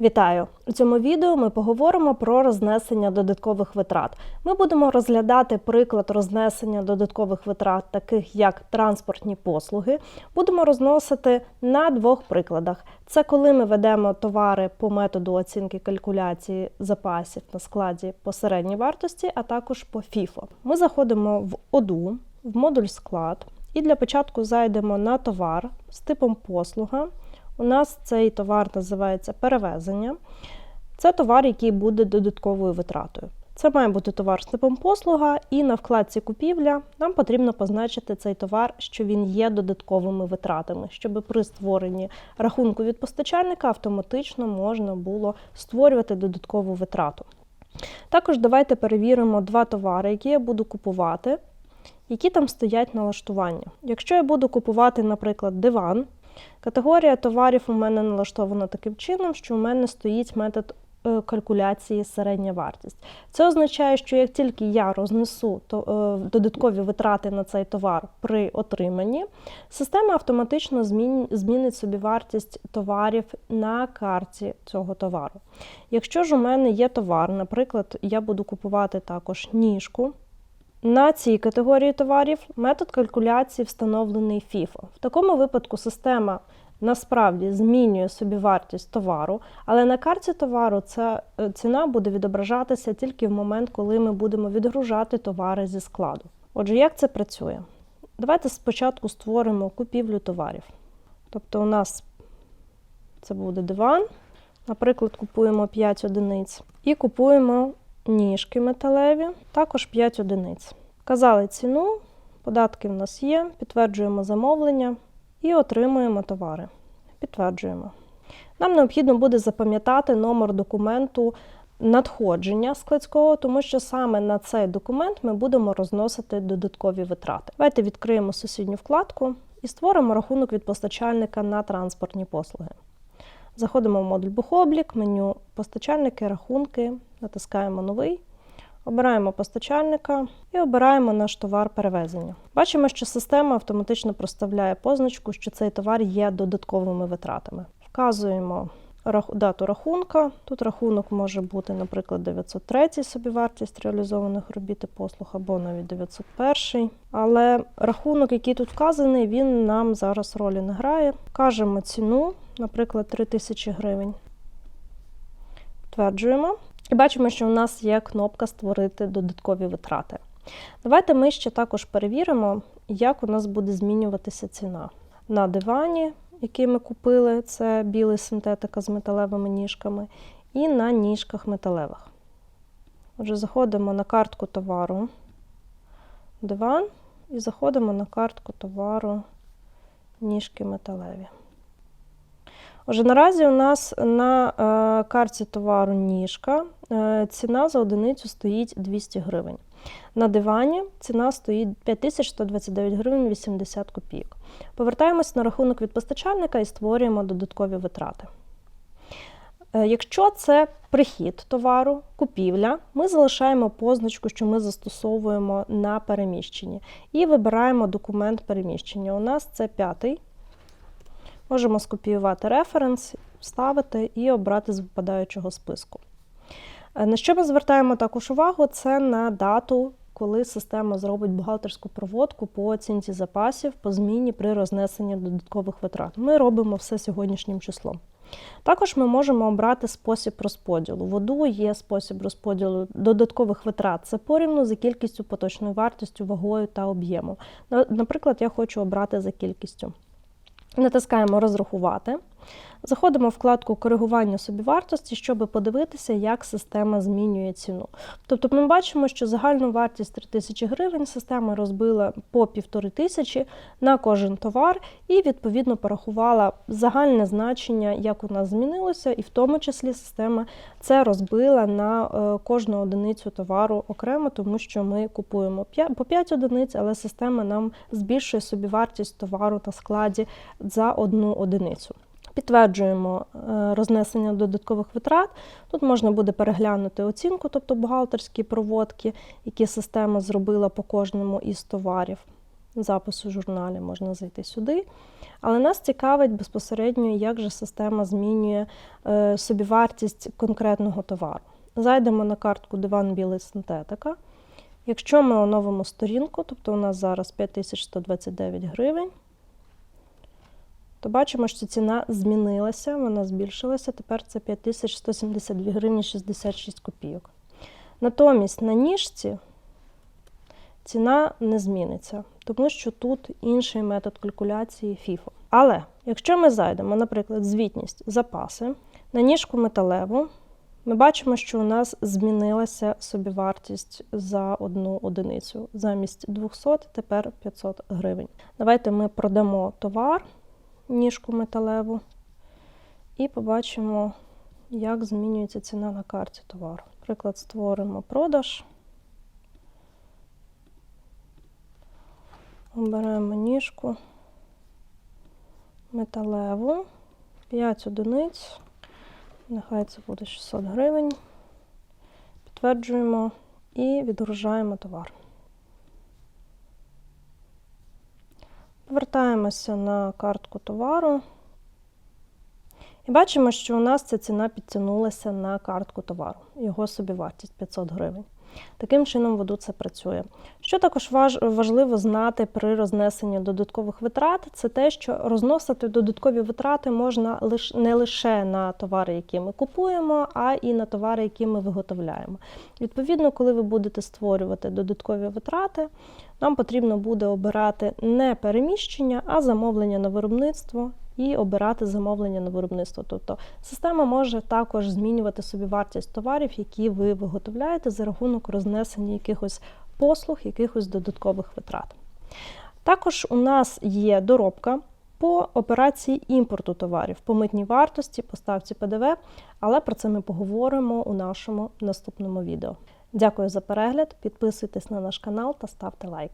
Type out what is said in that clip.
Вітаю! У цьому відео ми поговоримо про рознесення додаткових витрат. Ми будемо розглядати приклад рознесення додаткових витрат, таких як транспортні послуги. Будемо розносити на двох прикладах: це коли ми ведемо товари по методу оцінки калькуляції запасів на складі по середній вартості, а також по FIFO. Ми заходимо в ОДУ, в модуль склад, і для початку зайдемо на товар з типом послуга. У нас цей товар називається перевезення. Це товар, який буде додатковою витратою. Це має бути товар з типом послуга, і на вкладці купівля нам потрібно позначити цей товар, що він є додатковими витратами, щоб при створенні рахунку від постачальника автоматично можна було створювати додаткову витрату. Також давайте перевіримо два товари, які я буду купувати, які там стоять налаштування. Якщо я буду купувати, наприклад, диван. Категорія товарів у мене налаштована таким чином, що у мене стоїть метод е, калькуляції середня вартість. Це означає, що як тільки я рознесу е, додаткові витрати на цей товар при отриманні, система автоматично змінить собі вартість товарів на карті цього товару. Якщо ж у мене є товар, наприклад, я буду купувати також ніжку. На цій категорії товарів метод калькуляції встановлений FIFO. В такому випадку система насправді змінює собі вартість товару, але на карті товару ця е, ціна буде відображатися тільки в момент, коли ми будемо відгружати товари зі складу. Отже, як це працює? Давайте спочатку створимо купівлю товарів. Тобто, у нас це буде диван. Наприклад, купуємо 5 одиниць і купуємо ніжки металеві, також 5 одиниць. Вказали ціну, податки в нас є, підтверджуємо замовлення і отримуємо товари. Підтверджуємо. Нам необхідно буде запам'ятати номер документу надходження складського, тому що саме на цей документ ми будемо розносити додаткові витрати. Давайте відкриємо сусідню вкладку і створимо рахунок від постачальника на транспортні послуги. Заходимо в модуль бухоблік, меню постачальники, рахунки, натискаємо новий, обираємо постачальника і обираємо наш товар перевезення. Бачимо, що система автоматично проставляє позначку, що цей товар є додатковими витратами. Вказуємо дату рахунка. Тут рахунок може бути, наприклад, 903 собівартість реалізованих робіт і послуг або навіть 901. Але рахунок, який тут вказаний, він нам зараз ролі не грає. Кажемо ціну, наприклад, 3000 гривень. Підтверджуємо. І бачимо, що у нас є кнопка Створити додаткові витрати. Давайте ми ще також перевіримо, як у нас буде змінюватися ціна. На дивані, який ми купили, це білий синтетика з металевими ніжками, і на ніжках металевих. Отже, заходимо на картку товару диван і заходимо на картку товару ніжки металеві. Отже, наразі у нас на е, карті товару ніжка е, ціна за одиницю стоїть 200 гривень. На дивані ціна стоїть 5129 гривень 80 копійок. Повертаємось на рахунок від постачальника і створюємо додаткові витрати. Е, якщо це прихід товару, купівля, ми залишаємо позначку, що ми застосовуємо на переміщенні, і вибираємо документ переміщення. У нас це п'ятий. Можемо скопіювати референс, вставити і обрати з випадаючого списку. Е, на що ми звертаємо також увагу, це на дату, коли система зробить бухгалтерську проводку по оцінці запасів по зміні при рознесенні додаткових витрат. Ми робимо все сьогоднішнім числом. Також ми можемо обрати спосіб розподілу. В ОДУ є спосіб розподілу додаткових витрат. Це порівну за кількістю поточною вартістю, вагою та об'єму. Наприклад, я хочу обрати за кількістю. Натискаємо Розрахувати. Заходимо в вкладку коригування собівартості, щоб подивитися, як система змінює ціну. Тобто ми бачимо, що загальну вартість 3000 гривень система розбила по 1500 на кожен товар і, відповідно, порахувала загальне значення, як у нас змінилося, і в тому числі система це розбила на е, кожну одиницю товару окремо, тому що ми купуємо по 5 одиниць, але система нам збільшує собівартість товару на складі за одну одиницю. Підтверджуємо е, рознесення додаткових витрат. Тут можна буде переглянути оцінку, тобто бухгалтерські проводки, які система зробила по кожному із товарів. запис у журналі, можна зайти сюди. Але нас цікавить безпосередньо, як же система змінює е, собівартість конкретного товару. Зайдемо на картку Диван білий синтетика. Якщо ми оновимо сторінку, тобто у нас зараз 5129 гривень, то бачимо, що ціна змінилася, вона збільшилася. Тепер це 5172 гривні 66 копійок. Натомість на ніжці ціна не зміниться, тому що тут інший метод калькуляції FIFO. Але якщо ми зайдемо, наприклад, звітність запаси на ніжку металеву, ми бачимо, що у нас змінилася собівартість за одну одиницю. Замість 200 тепер 500 гривень. Давайте ми продамо товар, ніжку металеву, і побачимо, як змінюється ціна на карті товару. Наприклад, створимо продаж. Оберемо ніжку металеву, 5 одиниць, нехай це буде 600 гривень. Підтверджуємо і відгружаємо товар. Повертаємося на картку товару. І бачимо, що у нас ця ціна підтягнулася на картку товару, його собівартість 500 гривень. Таким чином, воду це працює. Що також важ, важливо знати при рознесенні додаткових витрат, це те, що розносити додаткові витрати можна не лише на товари, які ми купуємо, а і на товари, які ми виготовляємо. Відповідно, коли ви будете створювати додаткові витрати, нам потрібно буде обирати не переміщення, а замовлення на виробництво і обирати замовлення на виробництво. Тобто система може також змінювати собі вартість товарів, які ви виготовляєте за рахунок рознесення якихось послуг, якихось додаткових витрат. Також у нас є доробка по операції імпорту товарів, по митній вартості, по ставці ПДВ, але про це ми поговоримо у нашому наступному відео. Дякую за перегляд, підписуйтесь на наш канал та ставте лайк.